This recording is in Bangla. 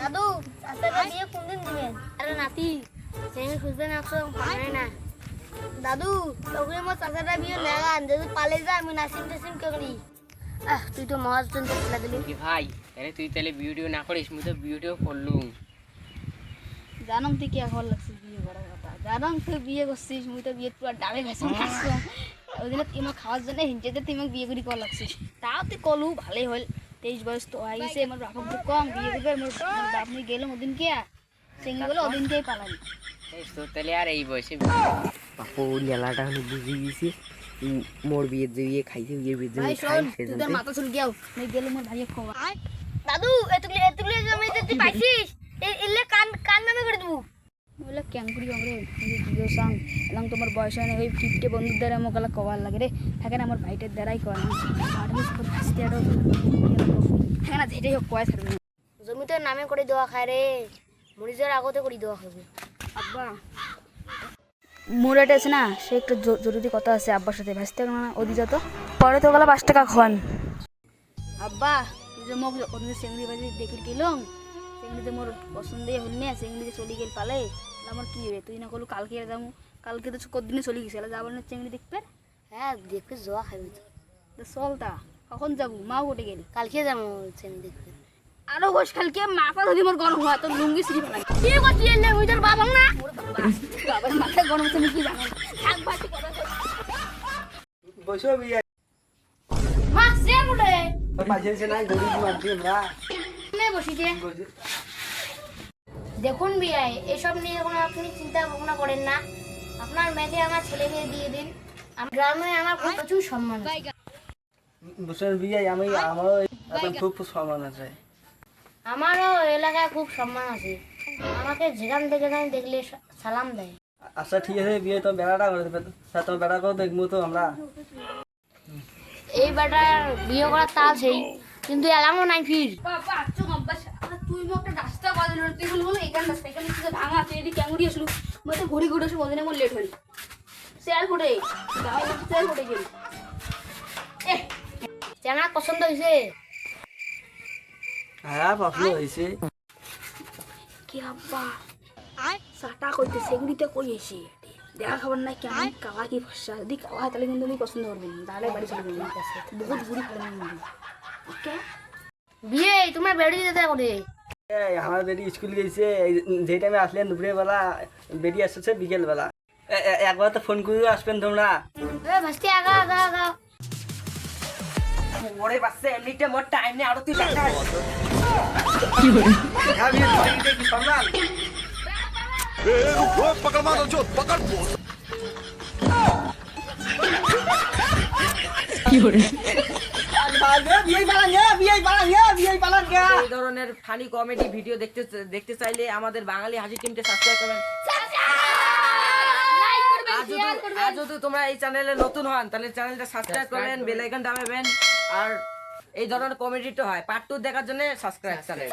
দাদু চাচাকে বিয়ে কোনদিন দিবেন আরে নাতি না তো পারে না। দাদু তখন আমার চাচাটা বিয়ে লাগান যদি পালে যা আমি নাসিম টাসিম করি আহ তুই তো মহাজ খেলা দিলি। কি ভাই তাহলে তুই তাহলে ভিডিও না করিস মুই তো ভিডিও করলুম। জানম তুই কে ঘর লাগছিস বিয়ে করার কথা? জানম তুই বিয়ে করছিস মুই তো বিয়ে পুরো ডালে গেছি ওই দিনে তুই আমার খাওয়ার জন্য হিঞ্চেতে আমাকে বিয়ে করি কর লাগছিস। তাও তুই কলু ভালোই হল। তেইশ বয়স তো হয়ে গেছে আমার বাপক তো কম বিয়ে করবে আমার বাপ মুই গেলাম ওদিন কে? সেঙ্গি বলে ওদিনকেই পালাম তাহলে আর এই বয়সে বাপু লেলাটা হলে বুঝে গেছি। মোর বিয়ে যে বিয়ে খাইছে বিয়ে বিয়ে যে ভাই খাই শোন তুই তোর মাথা চুল গিয়াও মুই গেলে মোর ভাইয়ের খবর। দাদু এতুলে এতুলে জমি তুই পাইছিস এলে কান কান নামে করে দেবো। বলে ক্যাঙ্কুরি আমরা জিও সাং এলাম তোমার বয়স হয় না ওই ফিফটে বন্ধুর দ্বারা মোক এলা কবার লাগে রে। থাকে না আমার ভাইটার দ্বারাই থাকে না যেটাই হোক কয় থাকবে। জমিতে নামে করে দেওয়া খায় রে। মরিজের আগতে করে দেওয়া হবে আব্বা। মোর এটা আছে না সে একটু জরুরি কথা আছে আব্বার সাথে। ভাসতে না ওদি যত পরে তো গেলা পাঁচ টাকা খন আব্বা যে মোক ওদিন চেংড়ি বাজি দেখি গেলং চেংড়িতে মোর পছন্দই হল না? চেংড়িতে চলে গেল পালে। আমার কি হবে তুই না কলু কালকে যাব। কালকে তো কদিনে চলে গেছে? যাবার না চেংড়ি দেখবে? হ্যাঁ দেখবে যাওয়া খাবি তো। চল তা কখন যাব? মাও উঠে গেলি। কালকে যাব চেংড়ি দেখবে। আরও গোস কালকে মাথা ধরি মোর গরম হয় তোর লুঙ্গি সিঁড়ি ফেলাই। কি করছি এলে? ওই তোর বাবা না? বাবার মাথায় গরম তুমি কি জানো? থাক বাকি কথা বসো বিয়ে। মা সে মুড়ে পাশে সে নাই গরিব মানছি আমরা। মে বসি যে? দেখুন বিয়াই এসব নিয়ে কোনো আপনি চিন্তা ভাবনা করেন না। আপনার মেয়েকে আমার ছেলে মেয়ে দিয়ে দিন। গ্রামে আমার খুব প্রচুর সম্মান আছে। বসেন বিয়ে আমি আমারও খুব সম্মান আছে। আমারও এলাকায় খুব সম্মান আছে। আমাকে যেখান থেকে দেখলে সালাম দেয়। আচ্ছা ঠিক আছে বিয়ে তো বেড়াটা করে দেবে। তা তো বেড়াকেও দেখব তো আমরা। এই বেটার বিয়ে করার তাল সেই কিন্তু এলামও নাই ফির। তুই একটা রাস্তা বাজলো তুই বলব এখানে রাস্তা কিছু ভাঙা আছে এদিকে কেমন আসলো। মই তো ঘড়ি ঘড়ি আসলো আমার লেট হল শেয়ার ফুটে শেয়ার ফুটে গেল। চেনা পছন্দ হয়েছে হ্যাঁ পছন্দ হয়েছে কি আব্বা? সাটা কইতে সেগুলিতে কই এসে দেখা খবর নাই কেমন কালা কি ফসা? যদি কালা তাহলে কিন্তু আমি পছন্দ করবি না। তাহলে বাড়ি চলে যাবি বহুত ফেলে ওকে বিয়ে তোমার বেড়ি যেতে করে এই আমার বেটি স্কুল গেছে। এই- যে টাইমে আসলেন দুপুরে বেলা বেটি আসছে বিকেল বেলা একবার তো ফোন করে আসবেন তোমরা এ ভাস্তি আগা আগা আগা। ওরে বাচ্চা এমনিতে মোর টাইম নেই আরও তুই টাকা বিয়ে তোমার এটা কি এই ধরনের ফানি কমেডি ভিডিও দেখতে দেখতে চাইলে আমাদের বাঙালি হাসি টিমকে সাবস্ক্রাইব করবেন। আর যদি তোমরা এই চ্যানেলে নতুন হন তাহলে চ্যানেলটা সাবস্ক্রাইব করবেন বেল আইকন দাবাবেন আর এই ধরনের কমেডি তো হয় পার্ট টু দেখার জন্য সাবস্ক্রাইব চ্যানেল